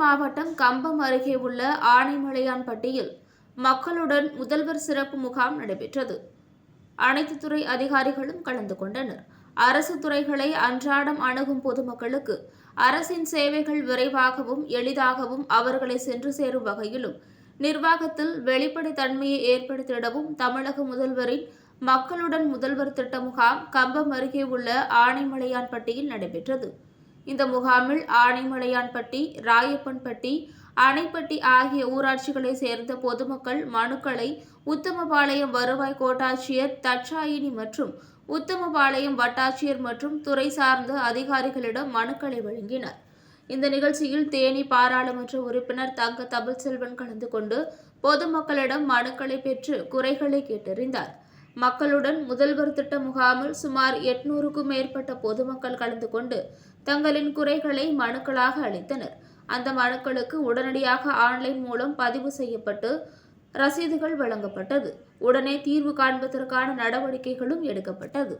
மாவட்டம் கம்பம் அருகே உள்ள ஆனைமலையான்பட்டியில் மக்களுடன் முதல்வர் சிறப்பு முகாம் நடைபெற்றது. அனைத்து துறை அதிகாரிகளும் கலந்து கொண்டனர். அரசு துறைகளை அன்றாடம் அணுகும் பொதுமக்களுக்கு அரசின் சேவைகள் விரைவாகவும் எளிதாகவும் அவர்களை சென்று சேரும் வகையிலும் நிர்வாகத்தில் வெளிப்படைத்தன்மையை ஏற்படுத்திடவும் தமிழக முதல்வரின் மக்களுடன் முதல்வர் திட்ட முகாம் கம்பம் அருகே உள்ள ஆனைமலையான்பட்டியில் நடைபெற்றது. இந்த முகாமில் ஆனைமலையான்பட்டி ராயப்பன்பட்டி அணைப்பட்டி ஆகிய ஊராட்சிகளை சேர்ந்த பொதுமக்கள் மனுக்களை உத்தமபாளையம் வருவாய் கோட்டாட்சியர் தட்சாயினி மற்றும் உத்தமபாளையம் வட்டாட்சியர் மற்றும் துறை சார்ந்த அதிகாரிகளிடம் மனுக்களை வழங்கினர். இந்த நிகழ்ச்சியில் தேனி பாராளுமன்ற உறுப்பினர் தங்க தமிழ்செல்வன் கலந்து கொண்டு பொதுமக்களிடம் மனுக்களை பெற்று குறைகளை கேட்டறிந்தார். மக்களுடன் முதல்வர் திட்ட முகாமில் சுமார் எட்நூறுக்கும் மேற்பட்ட பொதுமக்கள் கலந்து கொண்டு தங்களின் குறைகளை மனுக்களாக அளித்தனர். அந்த மனுக்களுக்கு உடனடியாக ஆன்லைன் மூலம் பதிவு செய்யப்பட்டு ரசீதுகள் வழங்கப்பட்டது. உடனே தீர்வு காண்பதற்கான நடவடிக்கைகளும் எடுக்கப்பட்டது.